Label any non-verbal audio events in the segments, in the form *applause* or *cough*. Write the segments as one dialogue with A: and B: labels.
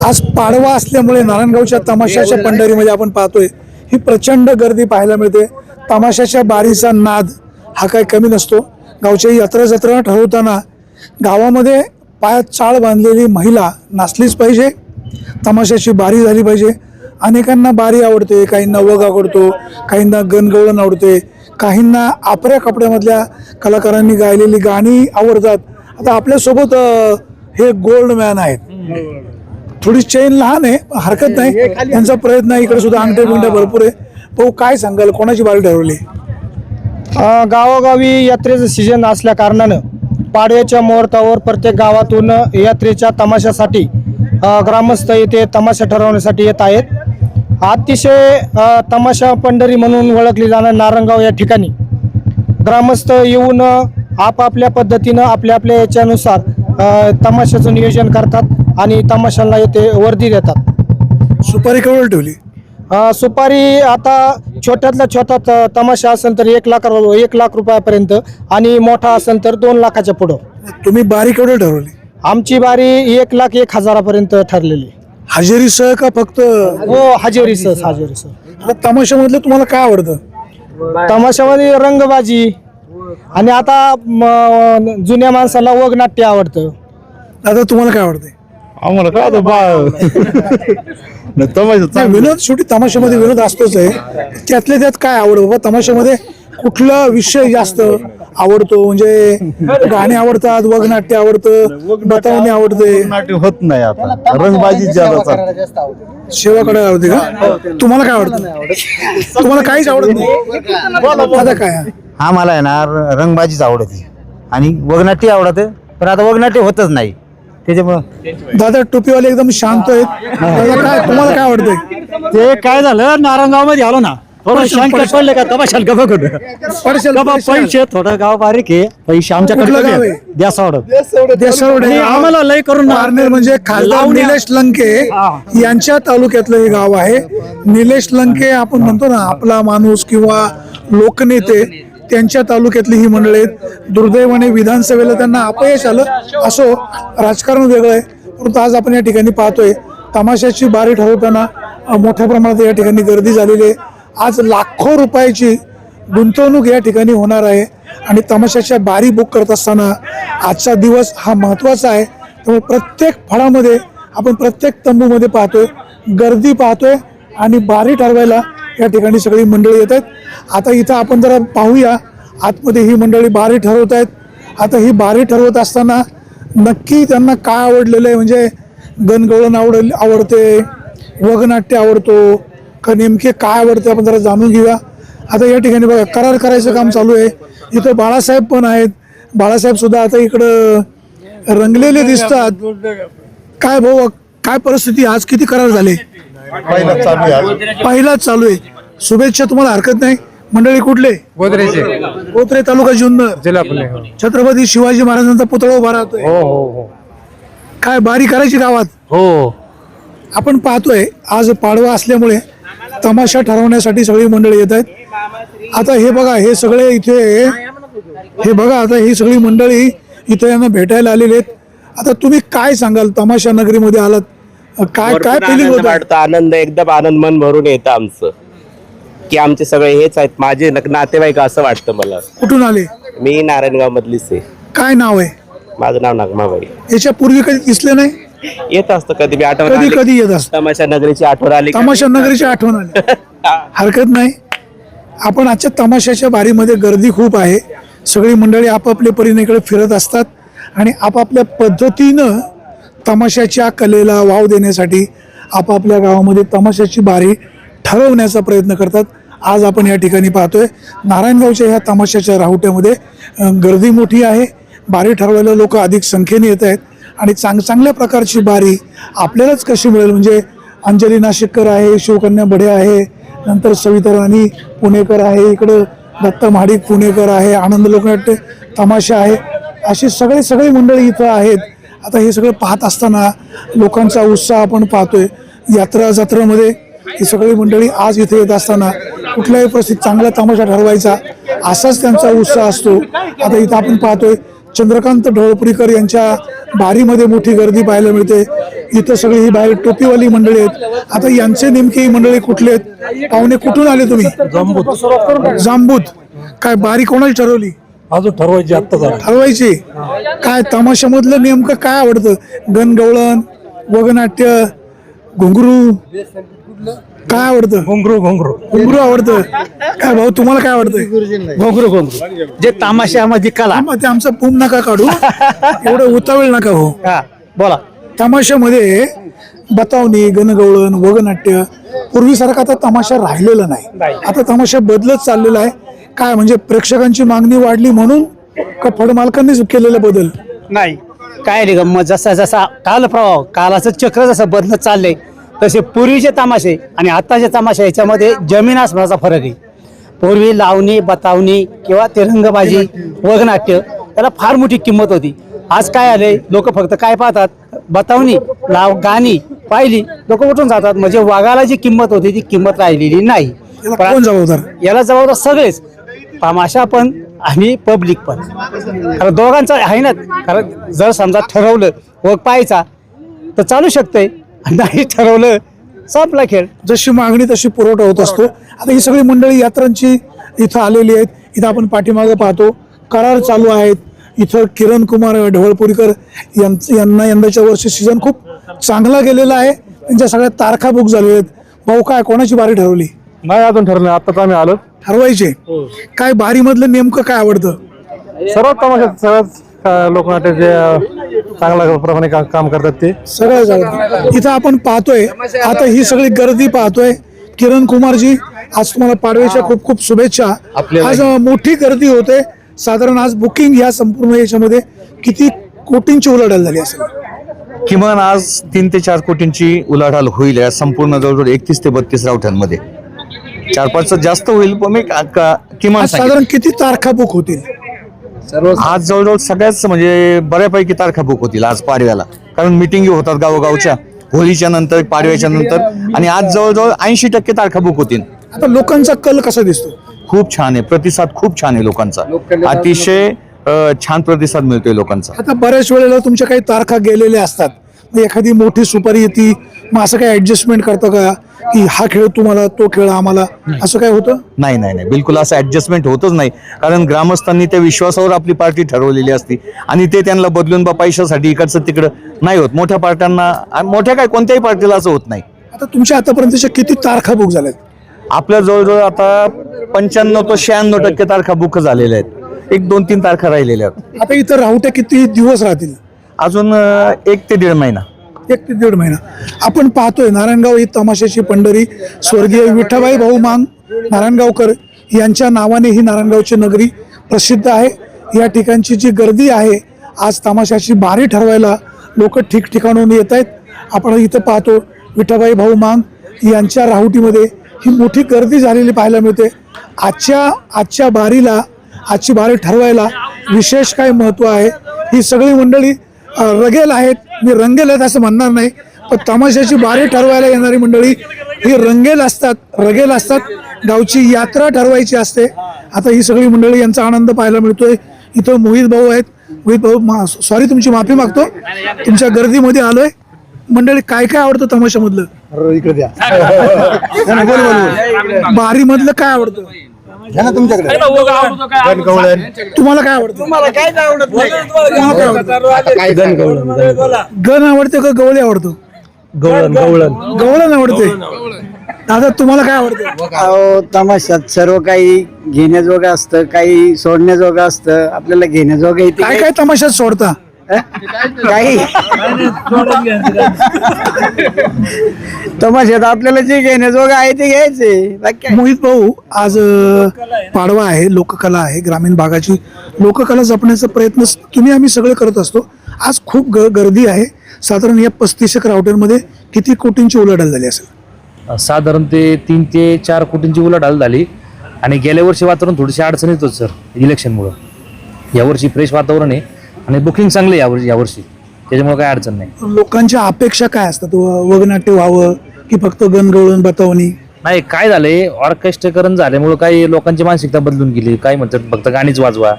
A: आज पाडवा असल्यामुळे नारायणगावच्या तमाशाच्या पंढरीमध्ये आपण पाहतोय ही प्रचंड गर्दी पाहायला मिळते. तमाशाच्या बारीचा नाद हा काही कमी नसतो. गावच्या यात्रा जत्रा ठरवताना गावामध्ये पायात चाळ बांधलेली महिला नाचलीच पाहिजे तमाशाची बारी झाली पाहिजे. अनेकांना बारी आवडते काहींना वग आवडतो काहींना गणगवळण आवडते काहींना आपऱ्या कपड्यामधल्या कलाकारांनी गायलेली गाणी आवडतात. आता आपल्यासोबत हे गोल्ड मॅन आहेत थोडी चेन लहान आहे हरकत नाही. त्यांचा प्रयत्न आहे इकडे सुद्धा अंगठे बिंगठे भरपूर आहे. भाऊ काय सांगाल? कोणाची बारी ठरवली?
B: गावोगावी यात्रेचं सीजन असल्या कारणानं पाडव्याच्या मुहूर्तावर प्रत्येक गावातून यात्रेच्या तमाशासाठी ग्रामस्थ येथे तमाशा ठरवण्यासाठी येत आहेत. अतिशय तमाशा पंढरी म्हणून ओळखली जाणार नारंगाव या ठिकाणी. ग्रामस्थ येऊन आपापल्या पद्धतीनं आपल्या आपल्या याच्यानुसार तमाशाचं नियोजन करतात. आणि तमाशाला येथे वर्दी देतात.
A: सुपारी केवळ ठेवली?
B: अ, सुपारी आता छोट्यातला छोटा त- तमाशा असेल तर एक लाख एक लाख रुपयापर्यंत आणि मोठा असेल तर दोन लाखाच्या पुढं.
A: तुम्ही बारी केवढी ठरवली?
B: आमची बारी एक लाख एक हजारापर्यंत ठरलेली.
A: हजेरीसह का फक्त?
B: हो हजेरी सर हजेरी सर
A: आता तमाशामधलं तुम्हाला काय आवडतं?
B: तमाशामध्ये रंगबाजी आणि आता म, जुन्या माणसाला वगनाट्य आवडतं.
A: आता तुम्हाला काय आवडतंय?
C: आम्हाला काय आता बा तमाशा
A: नाही, विनोद शेवटी तमाशामध्ये विनोद असतोच आहे. त्यातल्या त्यात काय आवड बाबा तमाशामध्ये कुठला विषय जास्त आवडतो? म्हणजे गाणे आवडतात वगनाट्य आवडतं बतावणी आवडते.
C: नाट्य होत नाही आता. रंगबाजी
A: शेवाकडे आवडते का? तुम्हाला काय आवडतं? तुम्हाला काहीच आवडत नाही? आता काय?
D: आम्हाला आहे ना रंगबाजीच आवडते. आणि वगनाट्य आवडते पण आता वगनाट्य होतच नाही. त्याच्यामुळं
A: दादा टोपीवाले एकदम शांत आहेत. दादा काय तुम्हाला काय आवडतंय
E: ते काय झालं? नारायणगावमध्ये आलो ना. थोडं पडले का? तमाशाल गप कुठं
A: पडशाल,
E: गप्पा
A: पडशाल.
E: पैसे थोडं गाव बारीक आहे. पैसे आमच्याकडे
A: कुठलं गाव. आहे?
E: आम्हाला लय करून ना-
A: पारनेर म्हणजे खासदार
E: लावण्या-
A: निलेश लंके यांच्या तालुक्यातलं हे गाव आहे. निलेश लंके आपण म्हणतो ना आपला माणूस किंवा लोकनेते. त्यांच्या तालुक्यातली ही मंडळी आहेत. दुर्दैवाने विधानसभेला त्यांना अपयश आलं. असो राजकारण वेगळं आहे. परंतु आज आपण या ठिकाणी पाहतोय तमाशाची बारी ठरवताना मोठ्या प्रमाणात या ठिकाणी गर्दी झालेली आहे. आज लाखो रुपयाची गुंतवणूक या ठिकाणी होणार आहे. आणि तमाशाच्या बारी बुक करत असताना आजचा दिवस हा महत्त्वाचा आहे. त्यामुळे प्रत्येक फळामध्ये आपण प्रत्येक तंबूमध्ये पाहतोय गर्दी पाहतोय आणि बारी ठरवायला या ठिकाणी सगळी मंडळी येत आहेत. आता इथं आपण जरा पाहूया आतमध्ये ही मंडळी बारी ठरवत आहेत. आता ही बारी ठरवत असताना नक्की त्यांना काय आवडलेलं आहे? म्हणजे गणगवळण आवड आवडते वगनाट्य आवडतो का नेमके काय आवडते आपण जरा जाणून घेऊया. आता या ठिकाणी बघा करार करायचं काम चालू आहे. इथं बाळासाहेब पण आहेत. बाळासाहेब सुद्धा आता इकडं रंगलेले दिसतात. काय भाऊ काय परिस्थिती? आज किती करार झाले?
C: पहिला चालू आहे
A: पहिलाच चालू आहे. शुभेच्छा तुम्हाला हरकत नाही. मंडळी कुठले?
B: गोदरेचे
A: कोत्रे तालुका जुन्नर.
B: जिल्हा पुणे
A: छत्रपती शिवाजी महाराजांचा पुतळा उभा राहतोय.
B: हो हो हो.
A: काय बारी करायची गावात?
B: हो.
A: आपण पाहतोय आज पाडवा असल्यामुळे तमाशा ठरवण्यासाठी सगळी मंडळी येत आहेत. आता हे बघा हे सगळे इथे हे बघा आता ही सगळी मंडळी इथे यांना भेटायला आलेली आहेत. आता तुम्ही काय सांगाल? तमाशा नगरीमध्ये आलात. काय काय
F: भरपूर
A: फिलिंग
F: आनंद
A: होत?
F: वाटतो. आनंद एकदम आनंद मन भरून येतं आमचं. की आमचे सगळे हेच आहेत. माझे नातेवाईक असं वाटतं मला.
A: कुठून आले?
F: मी नारायणगाव मधलीच आहे.
A: काय नाव आहे?
F: माझं नाव नागमाबाई.
A: याच्या पूर्वी कधी दिसले नाही?
F: येत असतं कधी. मी आठवण
A: कधी
F: आली.
A: कधी येत असत?
F: तमाशा नगरीची आठवण आली का?
A: तमाशा नगरीची आठवण आली. हरकत नाही. आपण आजच्या तमाशाच्या बारीमध्ये गर्दी खूप आहे. सगळी मंडळी आपापल्या परीने इकडे फिरत असतात. आणि आपापल्या पद्धतीनं तमाशाच्या कलेला वाव देण्यासाठी आपापल्या गावामध्ये तमाशाची बारी ठरवण्याचा प्रयत्न करतात. आज आपण या ठिकाणी पाहतोय नारायणगावच्या ह्या तमाशाच्या राहुट्यामध्ये गर्दी मोठी आहे. बारी ठरवायला लोक अधिक संख्येने येत आहेत आणि चांग चांगल्या प्रकारची बारी आपल्यालाच कशी मिळेल? म्हणजे अंजली नाशिककर आहे शिवकन्या बढे आहे नंतर सविता राणी पुणेकर आहे इकडं दत्त महाडिक पुणेकर आहे आनंद लोकनाट्य तमाशा आहे. अशी सगळे सगळी मंडळी इथं आहेत. आता हे सगळं पाहत असताना लोकांचा उत्साह आपण पाहतोय. यात्रा जत्रेमध्ये ही सगळी मंडळी आज इथे येत असताना कुठल्याही परिस्थितीत चांगला तमाशा ठरवायचा असाच त्यांचा उत्साह असतो. आता इथं आपण पाहतोय चंद्रकांत ढवळपुरीकर यांच्या बारीमध्ये मोठी गर्दी पाहायला मिळते. इथं सगळी ही बाहेर टोपीवाली मंडळी आहेत. आता यांचे नेमके ही मंडळी कुठले आहेत? पाहुणे कुठून आले तुम्ही? जांबूत. काय बारी कोणाची ठरवली?
E: अजून ठरवायची आत्ता झालं
A: ठरवायची? काय तमाशामधलं नेमकं काय आवडतं? गणगवळण वगनाट्य घुंगरू? काय आवडतं?
E: घोंगरू घोंगरू.
A: घुंगरू आवडतं? काय भाऊ तुम्हाला काय आवडतं
E: घोंगरू घोंगरू. जे तामाशामध्ये कला.
A: मग ते आमचा पूम नका काढू. एवढं उतावेळ नका हो.
E: हा बोला.
A: तमाशामध्ये बतावणी गणगवळण वगनाट्य पूर्वीसारखा आता तमाशा राहिलेला नाही. आता तमाशा बदलत चाललेला आहे. काय म्हणजे प्रेक्षकांची मागणी वाढली म्हणून का फडमालकांनीच केलेला बदल?
E: नाही. काय रे गंमत जसा जसा काल प्रवाह कालाचं चक्र जसं बदलत चाललंय तसे पूर्वीचे तमाशे आणि आत्ताचे तमाशे याच्यामध्ये जमीन आसमानाचा फरक आहे. पूर्वी लावणी बतावणी किंवा तिरंगबाजी वगनाट्य त्याला फार मोठी किंमत होती. आज काय आले लोक फक्त काय पाहतात? बतावणी लाव गाणी पाहिली लोक उठून जातात. म्हणजे वाघाला जी किंमत होती ती किंमत राहिलेली नाही.
A: याला
E: पण
A: कोण जबाबदार?
E: याला जबाबदार सगळेच. तमाशा पण आणि पब्लिक पण. कारण दोघांचा आहे ना कारण जर समजा ठरवलं व पाहायचा तर चालू शकतंय. नाही ठरवलं संपला खेळ.
A: जशी मागणी तशी पुरवठा होत असतो. आता ही सगळी मंडळी यात्रांची इथं आलेली आहेत. इथं आपण पाठीमागे पाहतो. करार चालू आहेत. इथं किरण कुमार ढवळपुरीकर यांचं यांना यंदाच्या वर्षी सीझन खूप चांगला गेलेला आहे. त्यांच्या सगळ्या तारखा बुक झालेल्या आहेत. भाऊ काय कोणाची बारी ठरवली?
C: नाही अजून ठरलं आताच आम्ही आलो.
A: ठरवायचे. काय बारीमधलं नेमकं काय आवडतं?
C: सर्वात तमाशात सर्वच लोकनाट्य जे चांगल्या प्रमाणे का- काम करतात ते.
A: आवडतं. इथं आपण पाहतोय आता ही सगळी गर्दी पाहतोय. किरण कुमारजी आज तुम्हाला पाडव्याच्या खूप खूप शुभेच्छा. आज मोठी गर्दी होते. साधारण आज बुकिंग ह्या संपूर्ण याच्यामध्ये किती कोटींची उलाढाल झाली असेल?
G: किमान आज तीन ते चार कोटींची उलाढाल होईल या संपूर्ण जवळजवळ एकतीस ते बत्तीस रावठ्यांमध्ये चार पाच जास्त होईल पण मी का- का- किमान
A: आज
G: सांगेन.
A: साधारण किती तारखा बुक होतील?
G: आज जवळजवळ सगळ्याच म्हणजे बऱ्यापैकी तारखा बुक होतील आज पाडव्याला. कारण मिटिंगी होतात गावोगावच्या होळीच्या नंतर पाडव्याच्या नंतर आणि आज जवळजवळ ऐंशी टक्के तारखा बुक होतील.
A: आता लोकांचा कल कसा दिसतो?
G: खूप छान आहे प्रतिसाद खूप छान आहे लोकांचा. अतिशय अं, छान प्रतिसाद मिळतोय लोकांचा.
A: आता बऱ्याच वेळेला तुमच्या काही तारखा गेलेल्या असतात. मग एखादी मोठी सुपारी येते मग असं काही ऍडजस्टमेंट करतं का? की हा खेळ तुम्हाला तो खेळ आम्हाला असं काय होतं?
G: नाही नाही नाही. बिलकुल असं ऍडजस्टमेंट होतच नाही. कारण ग्रामस्थांनी त्या विश्वासावर आपली पार्टी ठरवलेली असती. आणि ते त्यांना बदलून बा पैशासाठी इकडचं तिकडं नाही होत. मोठ्या पार्ट्यांना मोठ्या काय कोणत्याही पार्टीला असं होत नाही.
A: आता तुमच्या आतापर्यंतच्या किती तारखा बुक झाल्यात
G: आपल्या जवळजवळ आता पंच्याण्णव ते शहाण्णव टक्के तारखा बुक झालेल्या आहेत. एक दोन तीन तारखा राहिलेल्या आहेत.
A: आता इथं राहुट्या किती दिवस राहतील?
G: अजून एक ते दीड महिना.
A: एक ते दीड महिना. आपण पाहतोय नारायणगाव ही तमाशाची पंढरी. स्वर्गीय विठ्ठाबाई भाऊ मांग नारायणगावकर यांच्या नावाने ही नारायणगावची नगरी प्रसिद्ध आहे. या ठिकाणची जी गर्दी आहे आज तमाशाची बारी ठरवायला लोक ठिकठिकाणून येत आहेत. आपण इथं पाहतो विठाबाई भाऊ मांग यांच्या राहुटीमध्ये ही मोठी गर्दी झालेली पाहायला मिळते. आजच्या आजच्या बारीला आजची बारी ठरवायला विशेष काय महत्त्व आहे? ही सगळी मंडळी रगेल आहेत. मी रंगेल आहेत असं म्हणणार नाही पण तमाशाची बारी ठरवायला येणारी मंडळी ही रंगेल असतात रगेल असतात गावची यात्रा ठरवायची असते. आता ही सगळी मंडळी यांचा आनंद पाहायला मिळतोय. इथं मोहित भाऊ आहेत. मोहित भाऊ सॉरी तुमची माफी मागतो. तुमच्या गर्दीमध्ये आलोय. मंडळी काय काय आवडतं तमाशामधलं? *laughs* बारी मधलं काय आवडतं? तुम्हाला काय आवडतं? तुम्हाला काय आवडत? गण आवडते का गवळे आवडतो? गवळण गवळण. गवळण आवडते. दादा तुम्हाला काय आवडतं?
H: अहो तमाशात सर्व काही घेण्याजोगं असतं काही सोडण्याजोगं असतं. आपल्याला घेण्याजोगं
A: काय? काय तमाशात सोडता?
H: काही? तमाशात आपल्याला जे घेण्याजोगं आहे ते घ्यायचे. बाकी काय?
A: मोहित भाऊ आज अं, पाडवा आहे लोककला आहे ग्रामीण भागाची. लोककला जपण्याचा प्रयत्न स- तुम्ही आम्ही सगळे करत असतो. आज खूप ग गर्दी आहे. साधारण या पस्तीस एक रावट्यांमध्ये किती कोटींची उलाढाल झाली असेल?
I: साधारण ते तीन ते चार कोटींची उलाढाल झाली. आणि गेल्या वर्षी वातावरण थोडीशी अडचणीत होतं सर इलेक्शनमुळं. यावर्षी फ्रेश वातावरण आहे. आणि बुकिंग चांगलं यावर्षी यावर्षी त्याच्यामुळे काय अडचण नाही.
A: लोकांच्या अपेक्षा काय असतात? व- वगनाट्य व्हावं की फक्त गणगवळण बतावणी?
I: नाही काय झालंय? ऑर्केस्ट्रेकरण झाल्यामुळं काही लोकांची मानसिकता बदलून गेली. काय म्हणतात फक्त गाणीच वाजवा.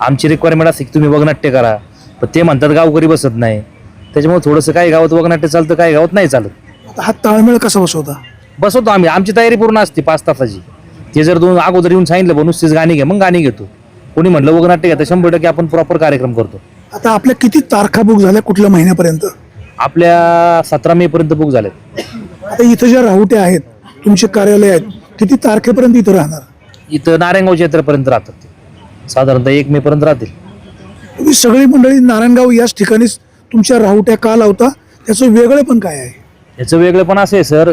I: आमची रिक्वायरमेंट असते की तुम्ही वगनाट्य करा. पण ते म्हणतात गावकरी बसत नाही. त्याच्यामुळे थोडंसं काही गावात वगनाट्य चालतं काही गावात नाही चालत.
A: आता हा ताळमेळ कसा बसवता?
I: बसवतो आम्ही. आमची तयारी पूर्ण असते पाच तासाची. ते जर दोन अगोदर येऊन सांगितलं बा नुसतीच गाणी घे मग गाणी घेतो. कोणी म्हटलं वगनाट्य घ्या तर शंभर टक्के आपण प्रॉपर कार्यक्रम करतो.
A: आता आपल्या किती तारखा बुक झाल्या कुठल्या महिन्यापर्यंत?
I: आपल्या सतरा मे पर्यंत बुक झालेत.
A: आता इथं ज्या राहुट्या आहेत तुमचे कार्यालय आहेत किती तारखेपर्यंत इथं राहणार?
I: इथं नारायणगाव क्षेत्रापर्यंत राहतात ते. साधारणतः एक मे पर्यंत राहतील.
A: तुम्ही सगळी मंडळी नारायणगाव याच ठिकाणीच तुमच्या राहुट्या का लावता? त्याचं वेगळं पण काय आहे?
I: याचं वेगळं पण असं आहे सर.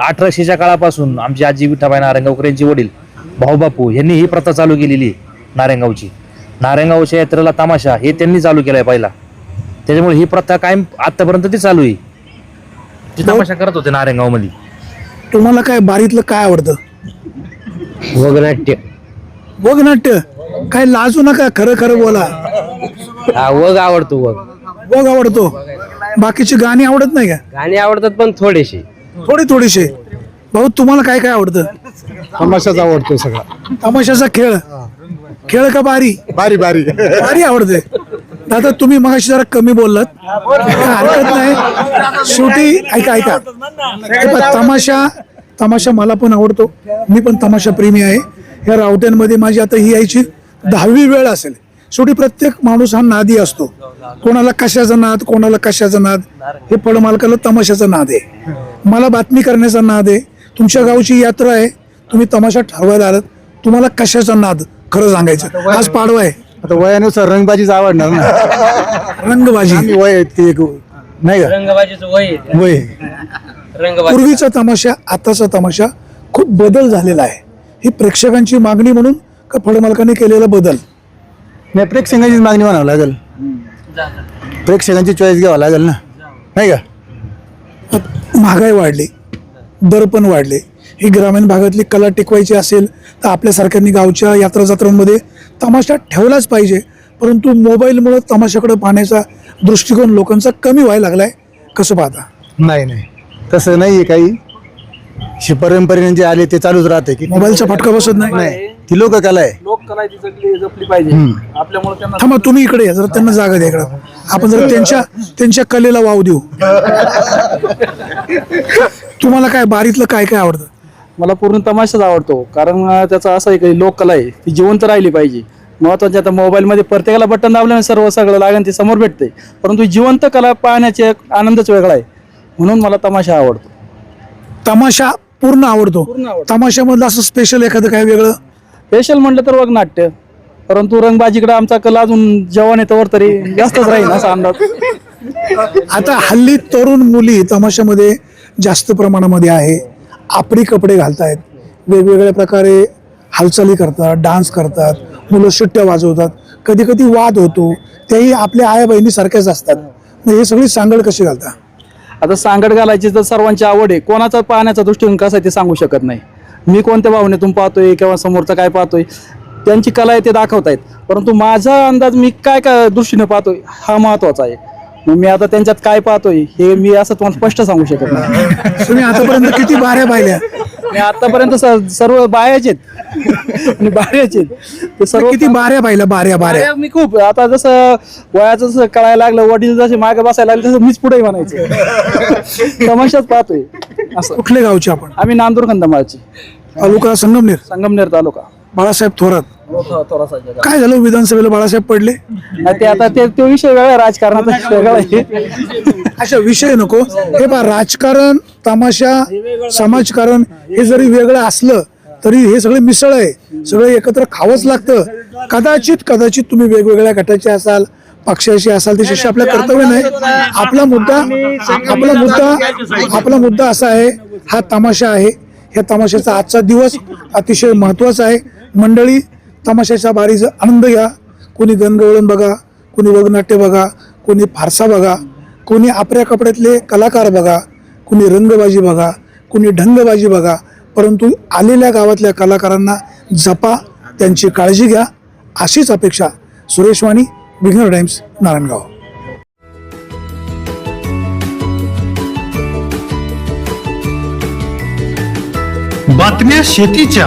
I: अठराशेच्या काळापासून आमची आजी विठाबाई नारायणगावकर यांचे वडील भाऊबापू यांनी ही प्रथा चालू केलेली आहे नारायणगावची. नारायणगावच्या यात्रेला तमाशा हे त्यांनी चालू केलाय पहिला. त्याच्यामुळे ही प्रथा कायम आतापर्यंत ती चालू आहे. ती तमाशा करत होते नारायणगावमध्ये.
A: तुम्हाला काय बारीतलं काय आवडतं?
H: वगनाट्य.
A: वगनाट्य? काय लाजू नका खरं खरं बोला.
H: हा वग आवडतो वग.
A: वग आवडतो. बाकीची गाणी आवडत नाही का?
H: गाणी आवडतात पण थोडेसे.
A: थोडी थोडीशे. भाऊ तुम्हाला काय काय आवडतं?
B: तमाशाच आवडतो सगळा.
A: तमाशाचा खेळ. खेळ का बारी?
B: बारी बारी.
A: बारी आवडते. दादा तुम्ही मगाशी जरा कमी बोललात. काय हरकत नाही. शेवटी ऐका ऐका. हे तमाशा तमाशा मला पण आवडतो. मी पण तमाशा प्रेमी आहे. या रावट्यांमध्ये माझी आता ही यायची दहावी वेळ असेल. शेवटी प्रत्येक माणूस हा नादी असतो. कोणाला कशाचा नाद कोणाला कशाचा नाद हे फळमालकाला तमाशाचा नाद आहे. मला बातमी करण्याचा नाद आहे. तुमच्या गावची यात्रा आहे. तुम्ही तमाशा ठरवायला आलात. तुम्हाला कशाचा नाद खरं सांगायचं. आज पाडवा आहे.
B: आता वयानुसार रंगबाजीच आवडणार ना.
A: रंगबाजी.
B: आम्ही वय आहेत ते एक नाही का?
H: रंगबाजीचं वय
B: वय
A: पूर्वीचा तमाशा आताचा तमाशा खूप बदल झालेला आहे. ही प्रेक्षकांची मागणी म्हणून का फळमालकाने केलेला बदल?
B: नाही प्रेक्षकांचीच मागणी म्हणावं लागेल. प्रेक्षकांची चॉईस घ्यावं लागेल ना. नाही का?
A: महागाई वाढली दर पण वाढले. ही ग्रामीण भागातली कला टिकवायची असेल तर आपल्यासारख्यांनी गावच्या यात्रा जत्रांमध्ये तमाशा ठेवलाच पाहिजे. परंतु मोबाईलमुळे तमाशाकडे पाहण्याचा दृष्टिकोन लोकांचा कमी व्हायला लागलाय. कसं पाहता?
B: नाही नाही. तसं नाही आहे काही. शे- परंपरेने जे आले ते चालूच राहते की
A: मोबाईलचा फटका बसत नाही.
B: नाही. ती लोककला आहे.
A: थांबा तुम्ही इकडे या. जरा त्यांना जागा द्या इकडं. आपण जरा त्यांच्या त्यांच्या कलेला वाव देऊ. *laughs* तुम्हाला काय बारीतलं काय काय आवडतं?
J: मला पूर्ण तमाशाच आवडतो. कारण त्याचा असं आहे की लोककला आहे ती जिवंत राहिली पाहिजे. महत्त्वाचे आता मोबाईलमध्ये प्रत्येकाला बटन दाबल्याने सर्व सगळं लागेल ते समोर भेटते परंतु जिवंत कला पाहण्याचे एक आनंदच वेगळा आहे. म्हणून मला तमाशा आवडतो.
A: तमाशा पूर्ण आवडतो. तमाशामधलं असं स्पेशल एखादं काय वेगळं?
J: स्पेशल म्हटलं तर वग नाट्य. परंतु रंगबाजीकडे आमचा कला अजून जेवण येतवर तरी जास्तच राहील असा अंदाज.
A: आता हल्ली तरुण मुली तमाशामध्ये जास्त प्रमाणामध्ये आहे. आपली कपडे घालतायत. वेगवेगळ्या प्रकारे हालचाली करतात डान्स करतात मुलं सुट्ट्या वाजवतात. कधी कधी वाद होतो. त्याही आपल्या आया बहिणीसारख्याच असतात. मग हे सगळी सांगड कशी घालता?
J: आता सांगड घालायची तर सर्वांची आवड आहे. कोणाचा पाहण्याचा दृष्टिकोन कसा आहे ते सांगू शकत नाही. मी कोणत्या भावनेतून पाहतोय किंवा समोरचा काय पाहतोय त्यांची कला आहे ते दाखवतायत. परंतु माझा अंदाज मी काय काय दृष्टीने पाहतोय हा महत्त्वाचा आहे. मग मी आता त्यांच्यात काय पाहतोय हे मी असं तुम्हाला स्पष्ट सांगू शकत नाही.
A: तुम्ही आतापर्यंत किती बाऱ्या पाहिल्या?
J: मी आतापर्यंत स- सर्व बायाचे आहेत. आणि बाऱ्याचे आहेत. ते सर्व
A: किती बाऱ्या पाहिल्या बाऱ्या बाऱ्या?
J: बाऱ्या मी खूप आता जसं वयाचं जसं कळायला लागलं वडील जसे मागे बसायला लागले तसं मीच पुढे म्हणायचं. तमाशाच पाहतोय. असं.
A: कुठले गावचे आपण?
J: आम्ही नांदूर खंदमाळची.
A: तालुका संगमनेर?
J: संगमनेर तालुका.
A: बाळासाहेब थोरात. काय झालं? विधानसभेला बाळासाहेब पडले?
J: ते आता ते तो विषय वेगळा राजकारणाचा विषय वेगळा आहे.
A: अशा विषय नको. हे पहा राजकारण तमाशा समाजकारण हे जरी वेगळं असलं तरी हे सगळे मिसळ आहे. सगळं एकत्र खावंच लागतं. कदाचित कदाचित तुम्ही वेगवेगळ्या गटाचे असाल पक्षाशी असाल त्याच्याशी आपलं कर्तव्य नाही. आपला मुद्दा आपला मुद्दा आपला मुद्दा असा आहे हा तमाशा आहे. ह्या तमाशाचा आजचा दिवस अतिशय महत्त्वाचा आहे. मंडळी तमाशाच्या बारीचा आनंद घ्या. कोणी गणगवळण बघा कोणी वगनाट्य बघा कोणी फारसा बघा कोणी आपल्या कपड्यातले कलाकार बघा कोणी रंगबाजी बघा कोणी ढंगबाजी बघा परंतु आलेल्या गावातल्या कलाकारांना जपा त्यांची काळजी घ्या. अशीच अपेक्षा सुरेश वाणी विघ्नर टाइम्स नारायणगाव.
K: बातम्या शेतीच्या.